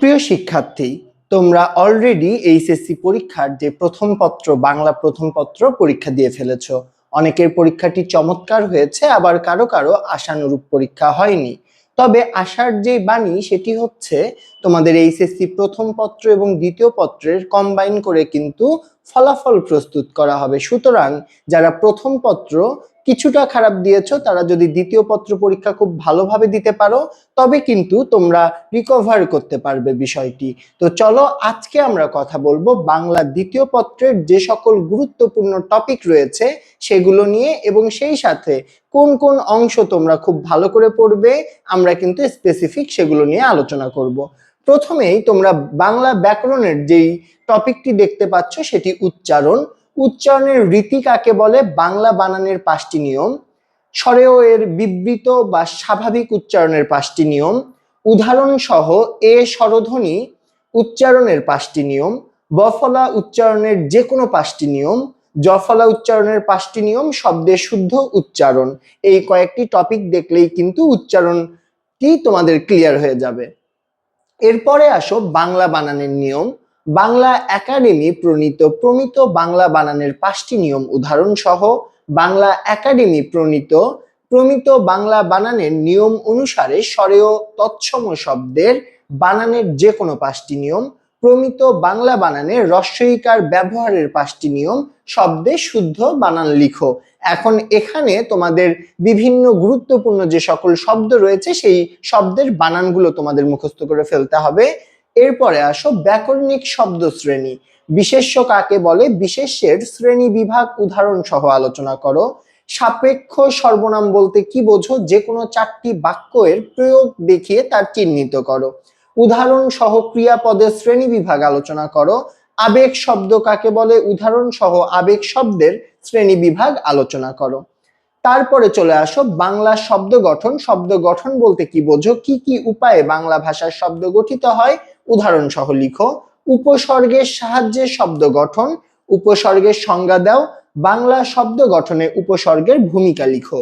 সুপ্রিয় শিক্ষার্থী, তোমরা অলরেডি এইচএসসি পরীক্ষার যে প্রথম পত্র, বাংলা প্রথম পত্র পরীক্ষা দিয়ে ফেলেছো। অনেকের পরীক্ষাটি চমৎকার হয়েছে, আবার কারও কারও আশানুরূপ পরীক্ষা হয়নি। তবে আশার যে বাণী, সেটি হচ্ছে তোমাদের এইচএসসি প্রথম পত্র এবং দ্বিতীয় পত্রের কম্বাইন করে কিন্তু ফলাফল প্রস্তুত করা হবে। সুতরাং যারা প্রথম পত্র কিছুটা খারাপ দিয়েছ, তারা যদি দ্বিতীয় পত্র পরীক্ষা খুব ভালোভাবে দিতে পারো, তবে কিন্তু তোমরা রিকভার করতে পারবে বিষয়টি। তো চলো আজকে আমরা কথা বলব বাংলা দ্বিতীয় পত্রের যে সকল গুরুত্বপূর্ণ টপিক রয়েছে সেগুলো নিয়ে, এবং সেই সাথে কোন কোন অংশ তোমরা খুব ভালো করে পড়বে, আমরা কিন্তু স্পেসিফিক সেগুলো নিয়ে আলোচনা করব। প্রথমেই তোমরা বাংলা ব্যাকরণের যেই টপিকটি দেখতে পাচ্ছ, সেটি উচ্চারণ। উচ্চারণের রীতি কাকে বলে? বাংলা বানানের পাঁচটি নিয়ম। স্বরেও এর বিবৃত বা স্বাভাবিক উচ্চারণের পাঁচটি নিয়ম। উদাহরণ সহ এ স্বরধ্বনি উচ্চারণের পাঁচটি নিয়ম। বফলা উচ্চারণের যে কোনো পাঁচটি নিয়ম। জফলা উচ্চারণের পাঁচটি নিয়ম শব্দের শুদ্ধ উচ্চারণ। এই কয়েকটি টপিক দেখলেই কিন্তু উচ্চারণটি তোমাদের ক্লিয়ার হয়ে যাবে। এরপরে আসো বাংলা বানানের নিয়ম। বাংলা একাডেমি প্রণীত প্রমিত বাংলা বানানের পাঁচটি নিয়ম উদাহরণ সহ বাংলা একাডেমি প্রণীত প্রমিত বাংলা বানানের নিয়ম অনুসারে স্বরেও তৎসম শব্দের বানানের যে কোনো পাঁচটি নিয়ম, প্রমিত বাংলা বানানের রস্বইকার ব্যবহারের পাঁচটি নিয়ম, শব্দে শুদ্ধ বানান লিখো। এখন এখানে তোমাদের বিভিন্ন গুরুত্বপূর্ণ যে সকল শব্দ রয়েছে, সেই শব্দের বানানগুলো তোমাদের মুখস্থ করে ফেলতে হবে। এরপরে আসো ব্যাকরণিক শব্দ শ্রেণি বিশেষ্য কাকে বলে? বিশেষ্যের শ্রেণি বিভাগ উদাহরণ সহ আলোচনা করো। সাপেক্ষ সর্বনাম বলতে কি বোঝো? যে কোনো চারটি বাক্য এর প্রয়োগ দেখিয়ে তার চিহ্নিত করো। উদাহরণ সহ ক্রিয়াপদের শ্রেণি বিভাগ আলোচনা করো। আবেগ শব্দ কাকে বলে? উদাহরণ সহ আবেগ শব্দের শ্রেণি বিভাগ আলোচনা করো। তারপরে চলে আসো বাংলা শব্দ গঠন। শব্দ গঠন বলতে কি বোঝো? কি কি উপায়ে বাংলা ভাষার শব্দ গঠিত হয়? উদাহরণ সহ লিখো, উপসর্গের সাহায্যে শব্দ গঠন, উপসর্গের সংজ্ঞা দাও, বাংলা শব্দ গঠনে উপসর্গের ভূমিকা লিখো।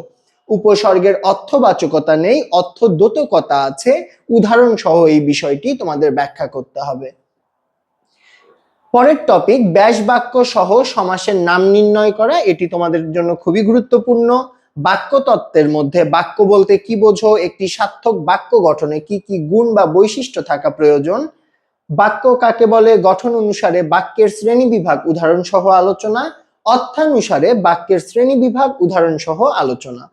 উপসর্গের অর্থবাচকতা নেই, অর্থদ্যোতকতা আছে উদাহরণ সহ এই বিষয়টি তোমাদের ব্যাখ্যা করতে হবে। পরের টপিক ব্যাস বাক্য সহ সমাসের নাম নির্ণয় করা, এটি তোমাদের জন্য খুবই গুরুত্বপূর্ণ। বাক্য তত্ত্বের মধ্যে বাক্য বলতে কি বোঝো, একটি সার্থক বাক্য গঠনে কি কি গুণ বা বৈশিষ্ট্য থাকা প্রয়োজন? বাক্য কাকে বলে? গঠন অনুসারে বাক্যের শ্রেণি বিভাগ উদাহরণ সহ আলোচনা, অর্থানুসারে বাক্যের শ্রেণি বিভাগ উদাহরণ সহ আলোচনা।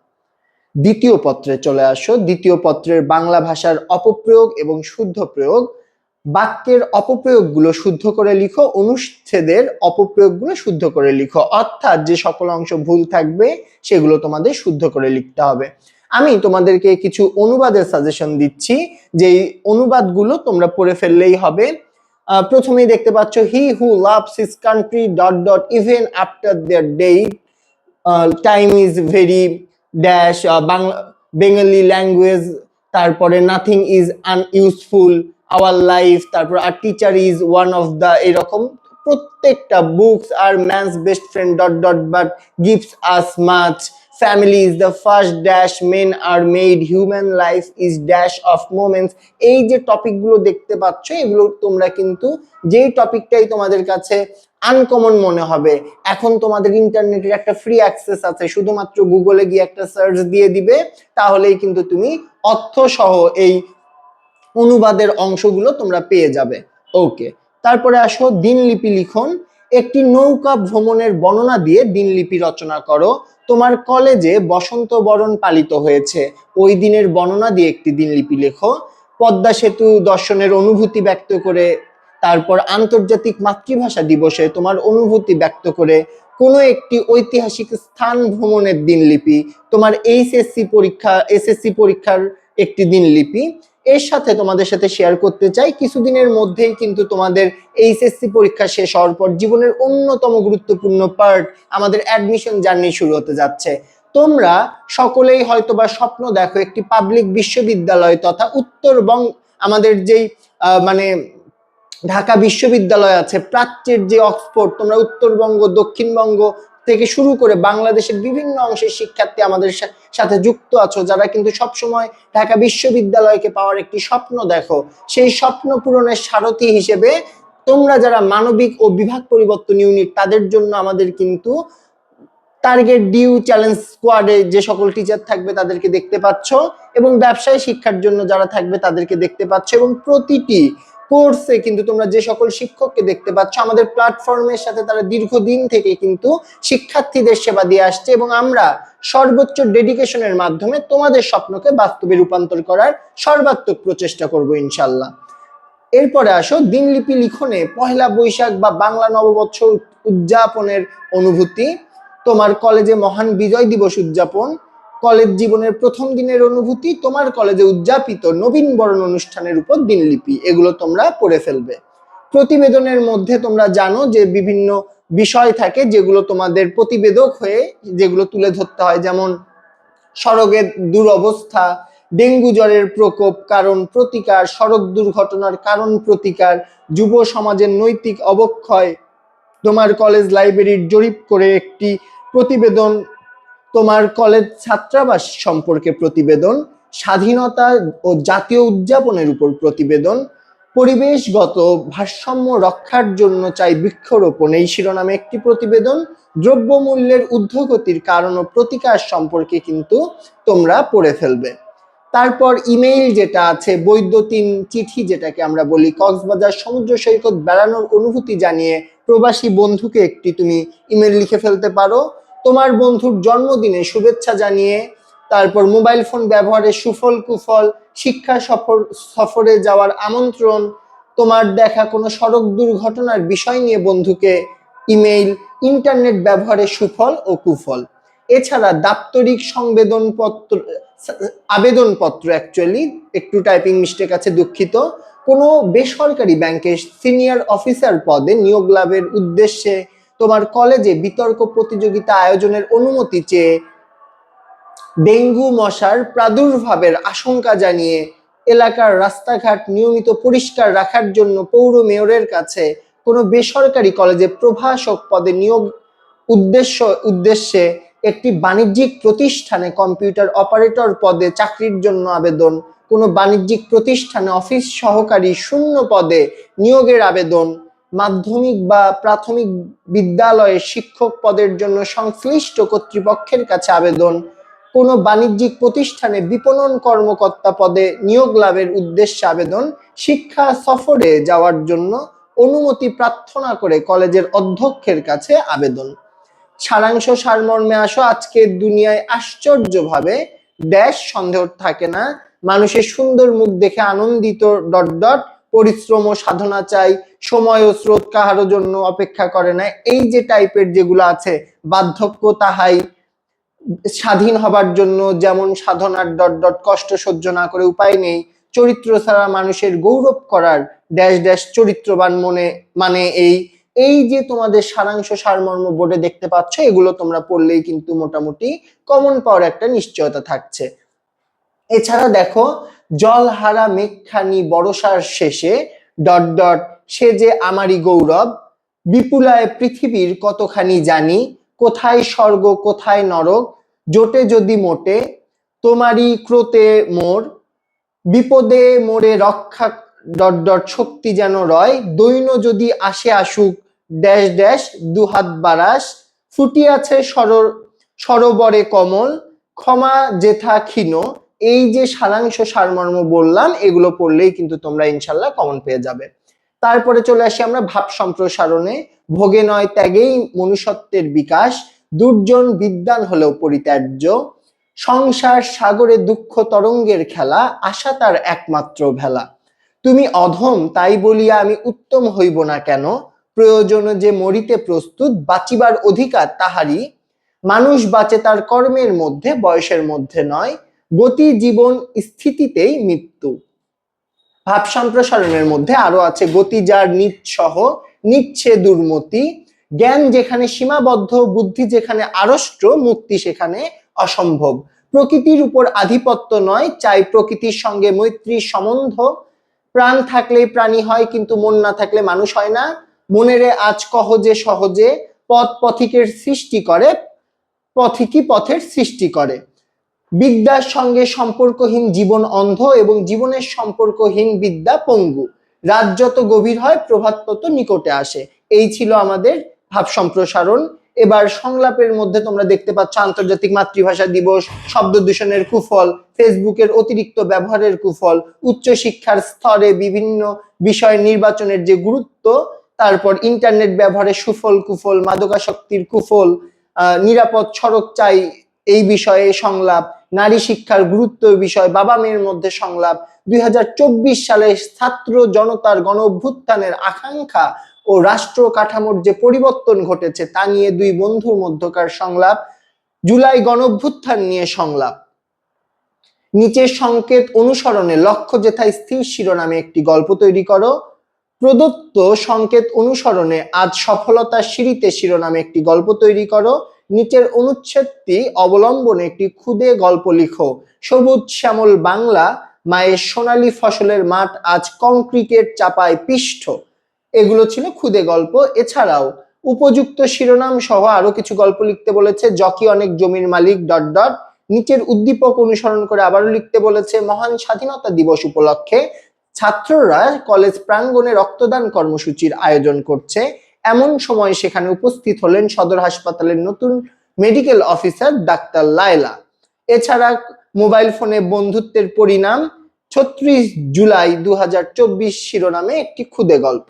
দ্বিতীয় পত্রে চলে আসো। দ্বিতীয় পত্রের বাংলা ভাষার অপপ্রয়োগ এবং শুদ্ধ প্রয়োগ। বাক্যের অপপ্রয়োগগুলো শুদ্ধ করে লিখো, অনুচ্ছেদের অপপ্রয়োগগুলো শুদ্ধ করে লিখো। অর্থাৎ যে সকল অংশ ভুল থাকবে, সেগুলো তোমাদের শুদ্ধ করে লিখতে হবে। আমি তোমাদেরকে কিছু অনুবাদের সাজেশন দিচ্ছি। যেই অনুবাদগুলো তোমরা পড়ে ফেললেই হবে। প্রথমেই দেখতে পাচ্ছ he who loves his country dot dot even after their day time is very dash Bangla Bengali language তারপরে nothing is unuseful our life তারপর আর teacher is one of the এরকম প্রত্যেকটা books are man's best friend dot dot but gives us much family is the first dash men are made human life is dash of moments এই যে টপিকগুলো দেখতে পাচ্ছ, এগুলো তোমরা কিন্তু যেই টপিকটাই তোমাদের কাছে আনকমন মনে হবে, এখন তোমাদের ইন্টারনেটের একটা ফ্রি অ্যাক্সেস আছে, শুধুমাত্র গুগলে গিয়ে একটা সার্চ দিয়ে দিবে, তাহলেই কিন্তু তুমি অর্থ সহ এই অনুবাদের অংশগুলো তোমরা পেয়ে যাবে। ওকে তারপরে আসো দিনলিপি লিখন। একটি নৌকা ভ্রমণের বর্ণনা দিয়ে দিনলিপি রচনা করো। তোমার কলেজে বসন্ত বরণ পালিত হয়েছে। ওই দিনের বর্ণনা দিয়ে একটি দিনলিপি লেখো। পদ্মা সেতু দর্শনের অনুভূতি ব্যক্ত করে, তারপর আন্তর্জাতিক মাতৃভাষা দিবসে তোমার অনুভূতি ব্যক্ত করে, কোনো একটি ঐতিহাসিক স্থান ভ্রমণের দিনলিপি, তোমার এইচএসসি পরীক্ষা, এসএসসি পরীক্ষার একটি দিনলিপি এর সাথে তোমাদের সাথে শেয়ার করতে চাই। কিছুদিনের মধ্যেই কিন্তু তোমাদের এইচএসসি পরীক্ষা শেষ হওয়ার পর জীবনের অন্যতম গুরুত্বপূর্ণ পার্ট আমাদের অ্যাডমিশন জার্নি শুরু হতে যাচ্ছে। তোমরা সকলেই হয়তোবা স্বপ্ন দেখো একটি পাবলিক বিশ্ববিদ্যালয় তথা উত্তরবঙ্গ আমাদের যেই মানে ঢাকা বিশ্ববিদ্যালয় আছে, প্রাচ্যের যে অক্সফোর্ড, তোমরা উত্তরবঙ্গ, দক্ষিণবঙ্গ থেকে শুরু করে বাংলাদেশের বিভিন্ন অংশের শিক্ষার্থী আমাদের সাথে যুক্ত আছো, যারা কিন্তু সবসময় ঢাকা বিশ্ববিদ্যালয়কে পাওয়ার একটি স্বপ্ন দেখো। সেই স্বপ্ন পূরণের সারথী হিসেবে তোমরা যারা মানবিক ও বিভাগ পরিবর্তন ইউনিট, তাদের জন্য আমাদের কিন্তু টার্গেট ডিউ চ্যালেঞ্জ স্কোয়াডে যে সকল টিচার থাকবে তাদেরকে দেখতে পাচ্ছ এবং ব্যবসায় শিক্ষার জন্য যারা থাকবে তাদেরকে দেখতে পাচ্ছ এবং প্রতিটি কোর্সে কিন্তু তোমরা যে সকল শিক্ষককে দেখতে পাচ্ছ, আমাদের প্ল্যাটফর্মের সাথে তারা দীর্ঘদিন থেকে কিন্তু শিক্ষার্থীদের সেবা দিয়ে আসছে এবং আমরা সর্বোচ্চ ডেডিকেশনের মাধ্যমে তোমাদের স্বপ্নকে বাস্তবে রূপান্তর করার সর্বাত্মক প্রচেষ্টা করব ইনশাল্লাহ এরপরে আসো, দিনলিপি লিখনে পহেলা বৈশাখ বা বাংলা নববৎসর উদযাপনের অনুভূতি। তোমার কলেজে মহান বিজয় দিবস উদযাপন কলেজ জীবনের প্রথম দিনের অনুভূতি, তোমার কলেজে উদযাপিত নবীন বরণ অনুষ্ঠানের উপর দিনলিপি, এগুলো তোমরা পড়ে ফেলবে। প্রতিবেদনের মধ্যে তোমরা জানো যে বিভিন্ন বিষয় থাকে যেগুলো তোমাদের প্রতিবেদক হয়ে যেগুলো তুলে ধরতে হয়, যেমন সড়কের দুরবস্থা, ডেঙ্গু জ্বরের প্রকোপ, কারণ প্রতিকার, সড়ক দুর্ঘটনার কারণ প্রতিকার, যুব সমাজের নৈতিক অবক্ষয়, তোমার কলেজ লাইব্রেরির জরিপ করে একটি প্রতিবেদন তোমার কলেজ ছাত্রাবাস সম্পর্কে প্রতিবেদন, স্বাধীনতা ও জাতীয় উদযাপনের উপর প্রতিবেদন, পরিবেশগত ভারসাম্য রক্ষার জন্য চাই বৃক্ষরোপণ, এই শিরোনামে একটি প্রতিবেদন, দ্রব্যমূল্যের ঊর্ধ্বগতির কারণ ও প্রতিকার সম্পর্কে কিন্তু তোমরা পড়ে ফেলবে। তারপর ইমেইল যেটা আছে, বৈদ্যুতিন চিঠি যেটাকে আমরা বলি, কক্সবাজার সমুদ্র সৈকত বেড়ানোর অনুভূতি জানিয়ে প্রবাসী বন্ধুকে একটি তুমি ইমেল লিখে ফেলতে পারো। তোমার বন্ধুর জন্মদিনে শুভেচ্ছা জানিয়ে তারপর মোবাইল ফোন ব্যবহারের সুফল কুফল, শিক্ষা সফর, সফরে যাওয়ার আমন্ত্রণ, তোমার দেখা কোনো সড়ক দুর্ঘটনার বিষয় নিয়ে বন্ধুকে ইমেইল, ইন্টারনেট ব্যবহারের সুফল ও কুফল। এছাড়া দাপ্তরিক সংবেদনপত্র, আবেদনপত্র অ্যাকচুয়ালি একটু টাইপিং মিস্টেক আছে, দুঃখিত। কোনো বেসরকারি ব্যাংকের সিনিয়র অফিসার পদে নিয়োগ লাভের উদ্দেশ্যে তোমার কলেজে বিতর্ক প্রতিযোগিতা আয়োজনের অনুমতি চেয়ে ডেঙ্গু মশার প্রাদুর্ভাবের আশঙ্কা জানিয়ে এলাকার রাস্তাঘাট নিয়মিত পরিষ্কার রাখার জন্য পৌর মেয়রের কাছে কোনো বেসরকারি কলেজে প্রভাষক পদে নিয়োগ উদ্দেশ্য, উদ্দেশ্যে একটি বাণিজ্যিক প্রতিষ্ঠানে কম্পিউটার অপারেটর পদে চাকরির জন্য আবেদন, কোনো বাণিজ্যিক প্রতিষ্ঠানে অফিস সহকারী শূন্য পদে নিয়োগের আবেদন মাধ্যমিক বা প্রাথমিক বিদ্যালয়ে শিক্ষক পদের জন্য সংশ্লিষ্ট কর্তৃপক্ষের কাছে আবেদন। কোনো বাণিজ্যিক প্রতিষ্ঠানে বিপণন কর্মকর্তা পদে নিয়োগ লাভের উদ্দেশ্যে আবেদন। শিক্ষা সফরে যাওয়ার জন্য অনুমতি প্রার্থনা করে কলেজের অধ্যক্ষের কাছে আবেদন। সারাংশ সারমর্মে আসো, আজকের দুনিয়ায় আশ্চর্যভাবে ড্যাশ সন্দেহ থাকে না। মানুষের সুন্দর মুখ দেখে আনন্দিত ডট ডট পরিশ্রম ও সাধনা চাই, সময় ও স্রোত কাহারও জন্য অপেক্ষা করে না। এই যে টাইপের যেগুলো আছে, বার্ধক্য তাহাই স্বাধীন হবার জন্য যেমন সাধনার ডট ডট কষ্ট সহ্য না করে উপায় নেই, চরিত্র ছাড়া মানুষের গৌরব করার ড্যাশ ড্যাশ চরিত্রবান মনে মানে এই এই যে তোমাদের সারাংশ সারমর্ম বোর্ডে দেখতে পাচ্ছ, এগুলো তোমরা পড়লেই কিন্তু মোটামুটি কমন পাওয়ার একটা নিশ্চয়তা থাকছে। এছাড়া দেখো জলহারা মেঘখানি বড়সার শেষে ডট ডট সে যে আমারই গৌরব। বিপুলায় পৃথিবীর কতখানি জানি, কোথায় স্বর্গ, কোথায় নরক, জোটে যদি মোটে, তোমারই ক্রোতে মোর। বিপদে মোরে রক্ষা, ডট ডট শক্তি যেন রয়। দৈন যদি আসে আসুক, ড্যাশ ড্যাশ দুহাত বারাস। ফুটিয়াছে সর, সরোবরে কমল, ক্ষমা জেথা ক্ষীণ। এই যে সারাংশ সারমর্ম বললাম, এগুলো পড়লেই কিন্তু তোমরা ইনশাল্লাহ কমন পেয়ে যাবে। তারপরে চলে আসি আমরা ভাব সম্প্রসারণে। ভোগে নয় ত্যাগেই মনুষ্যত্বের বিকাশ, দুর্জন বিদ্যান হলেও পরিত্যাজ্য। সংসার সাগরে দুঃখ তরঙ্গের খেলা, আশা তার একমাত্র ভেলা। তুমি অধম, তাই বলিয়া আমি উত্তম হইব না কেন? প্রয়োজন যে মরিতে প্রস্তুত, বাঁচিবার অধিকার তাহারই। মানুষ বাঁচে তার কর্মের মধ্যে, বয়সের মধ্যে নয়। গতি জীবন স্থিতিতেই মৃত্যু। ভাব সম্প্রসারণের মধ্যে আরও আছে গতি যার নিঃসহ নিচ্ছে দুর্মতি জ্ঞান যেখানে সীমাবদ্ধ, বুদ্ধি যেখানে আড়ষ্ট, মুক্তি সেখানে অসম্ভব। প্রকৃতির উপর আধিপত্য নয়, চাই প্রকৃতির সঙ্গে মৈত্রী সম্বন্ধ। প্রাণ থাকলেই প্রাণী হয়, কিন্তু মন না থাকলে মানুষ হয় না। মনেরে আজ কহজে সহজে, পথ পথিকের সৃষ্টি করে, পথিকই পথের সৃষ্টি করে। বিদ্যার সঙ্গে সম্পর্কহীন জীবন অন্ধ এবং জীবনের সম্পর্কহীন বিদ্যা পঙ্গু। রাত যত গভীর হয়, প্রভাত তত নিকটে আসে। এই ছিল আমাদের ভাব সম্প্রসারণ। এবার সংলাপের মধ্যে তোমরা দেখতে পাচ্ছ আন্তর্জাতিক মাতৃভাষা দিবস, শব্দ দূষণের কুফল, ফেসবুকের অতিরিক্ত ব্যবহারের কুফল, উচ্চ শিক্ষার স্তরে বিভিন্ন বিষয় নির্বাচনের যে গুরুত্ব, তারপর ইন্টারনেট ব্যবহারের সুফল কুফল মাদকাশক্তির কুফল নিরাপদ সড়ক চাই এই বিষয়ে সংলাপ নারী শিক্ষার গুরুত্ব বিষয় বাবা মেয়ের মধ্যে সংলাপ, দুই হাজার চব্বিশ সালে ছাত্র জনতার গণ অভ্যুত্থানের আকাঙ্ক্ষা ও রাষ্ট্র কাঠামোর যে পরিবর্তন ঘটেছে তা নিয়ে দুই বন্ধুর মধ্যকার সংলাপ, জুলাই গণ অভ্যুত্থান নিয়ে সংলাপ। নিচের সংকেত অনুসরণে লক্ষ্য যেথায় স্থির শিরোনামে একটি গল্প তৈরি করো। প্রদত্ত সংকেত অনুসরণে আজ সফলতার সিঁড়িতে শিরোনামে একটি গল্প তৈরি করো। নিচের অনুচ্ছেদটি অবলম্বনে একটি ক্ষুদে গল্প লিখো। সবুজ শ্যামল বাংলা, মায়ের সোনালী ফসলের মাঠ আজ কংক্রিটের চাপায় পিষ্ঠ এগুলো ছিল ক্ষুদে গল্প। এছাড়াও উপযুক্ত শিরোনাম সহ আরও কিছু গল্প লিখতে বলেছে। জকি অনেক জমির মালিক, ডট ডট। নিচের উদ্দীপক অনুসরণ করে আবারও লিখতে বলেছে, মহান স্বাধীনতা দিবস উপলক্ষে ছাত্ররা কলেজ প্রাঙ্গণে রক্তদান কর্মসূচির আয়োজন করছে। এমন সময় সেখানে উপস্থিত হলেন সদর হাসপাতালের নতুন মেডিকেল অফিসার ডাক্তার লায়লা। এছাড়া মোবাইল ফোনে বন্ধুত্বের পরিণাম, ছত্রিশ জুলাই দু হাজার চব্বিশ শিরোনামে একটি ক্ষুদে গল্প।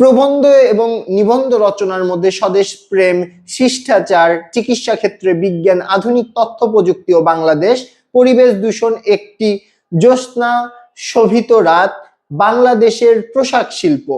প্রবন্ধ এবং নিবন্ধ রচনার মধ্যে স্বদেশ প্রেম, শিষ্টাচার, চিকিৎসা ক্ষেত্রে বিজ্ঞান, আধুনিক তথ্য প্রযুক্তি ও বাংলাদেশ, পরিবেশ দূষণ, একটি জ্যোৎস্না, শোভিত রাত, বাংলাদেশের পোশাক শিল্প।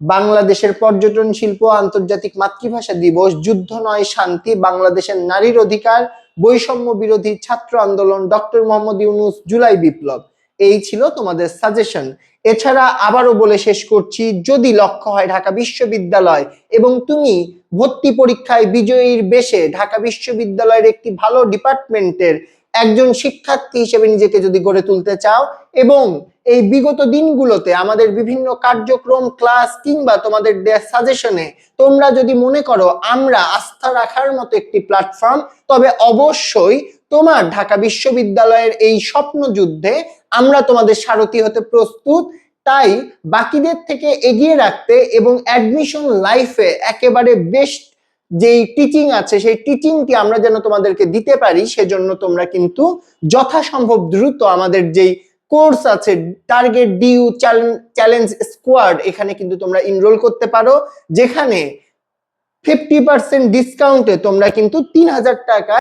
বাংলাদেশের পর্যটন শিল্প আন্তর্জাতিক মাতৃভাষা দিবস, যুদ্ধ নয়, শান্তি, বাংলাদেশের নারীর অধিকার, বৈষম্য বিরোধী ছাত্র আন্দোলন, ডক্টর মোহাম্মদ ইউনুস, জুলাই বিপ্লব। এই ছিল তোমাদের সাজেশন এছাড়া আবারও বলে শেষ করছি, যদি লক্ষ্য হয় ঢাকা বিশ্ববিদ্যালয় এবং তুমি ভর্তি পরীক্ষায় বিজয়ীর বেশে ঢাকা বিশ্ববিদ্যালয়ের একটি ভালো ডিপার্টমেন্টের একজন শিক্ষার্থী হিসেবে নিজেকে যদি গড়ে তুলতে চাও এবং এই বিগত দিনগুলোতে আমাদের বিভিন্ন কার্যক্রম, ক্লাস কিংবা তোমাদের সাজেশনে তোমরা যদি মনে করো আমরা আস্থা রাখার মতো একটি প্ল্যাটফর্ম, তবে অবশ্যই তোমার ঢাকা বিশ্ববিদ্যালয়ের এই স্বপ্ন যুদ্ধে আমরা তোমাদের সারথি হতে প্রস্তুত। তাই বাকিদের থেকে এগিয়ে রাখতে এবং অ্যাডমিশন লাইফে একেবারে বেস্ট যেই টিচিং আছে, সেই টিচিংটি আমরা যেন তোমাদেরকে দিতে পারি, সেজন্য তোমরা কিন্তু যথাসম্ভব দ্রুত আমাদের যেই কোর্স আছে টার্গেট ডিউ চ্যালেঞ্জ স্কোয়াড এখানে কিন্তু তোমরা ইনরোল করতে পারো, যেখানে ফিফটি পার্সেন্ট ডিসকাউন্টে তোমরা কিন্তু তিন হাজার টাকা